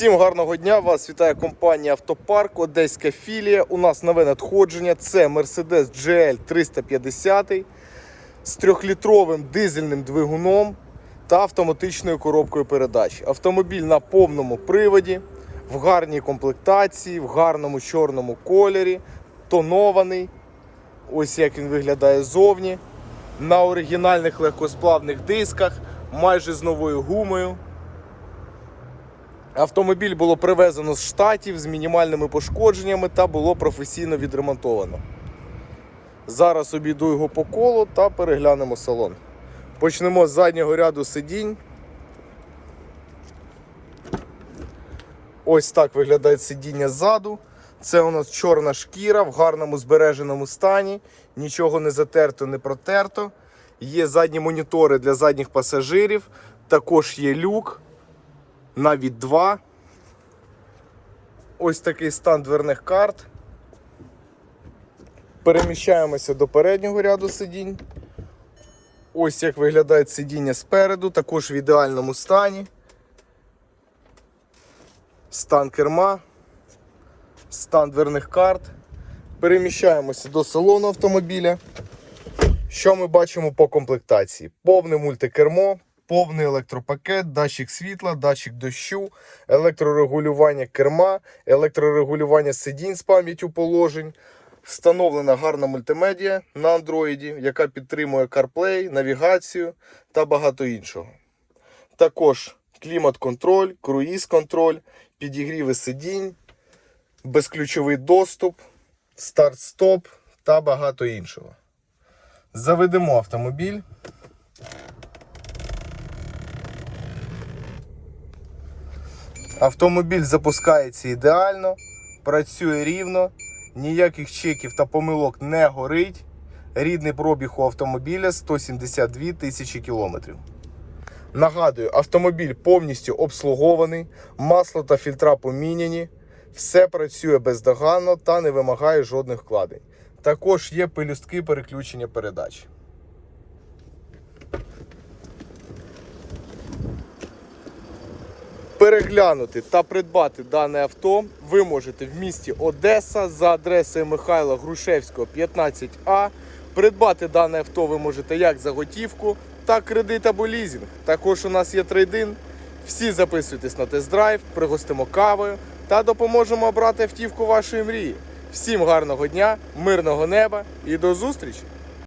Всім гарного дня! Вас вітає компанія Автопарк, Одеська філія. У нас нове надходження. Це Mercedes GL 350 з трьохлітровим дизельним двигуном та автоматичною коробкою передач. Автомобіль на повному приводі, в гарній комплектації, в гарному чорному кольорі, тонований. Ось як він виглядає ззовні. На оригінальних легкосплавних дисках, майже з новою гумою. Автомобіль було привезено з штатів з мінімальними пошкодженнями та було професійно відремонтовано. Зараз обійду його по колу та переглянемо салон. Почнемо з заднього ряду сидінь. Ось так виглядає сидіння ззаду. Це у нас чорна шкіра в гарному збереженому стані. Нічого не затерто, не протерто. Є задні монітори для задніх пасажирів. Також є люк навіть два. Ось такий стан дверних карт. Переміщаємося до переднього ряду сидінь. Ось як виглядає сидіння спереду, також в ідеальному стані. Стан керма, стан дверних карт. Переміщаємося до салону автомобіля. Що ми бачимо по комплектації? Повне мультикермо, повний електропакет, датчик світла, датчик дощу, електрорегулювання керма, електрорегулювання сидінь з пам'яттю положень. Встановлена гарна мультимедіа на Android, яка підтримує CarPlay, навігацію та багато іншого. Також клімат-контроль, круїз-контроль, підігріви сидінь, безключовий доступ, старт-стоп та багато іншого. Заведемо автомобіль. Автомобіль запускається ідеально, працює рівно, ніяких чеків та помилок не горить. Рідний пробіг у автомобіля 172 тисячі кілометрів. Нагадую, автомобіль повністю обслугований, масло та фільтра поміняні, все працює бездоганно та не вимагає жодних вкладень. Також є пелюстки переключення передач. Переглянути та придбати дане авто ви можете в місті Одеса за адресою Михайла Грушевського 15А. Придбати дане авто ви можете як за готівку, так кредит або лізинг. Також у нас є трейдин. Всі записуйтесь на тест-драйв, пригостимо кавою та допоможемо обрати автівку вашої мрії. Всім гарного дня, мирного неба і до зустрічі!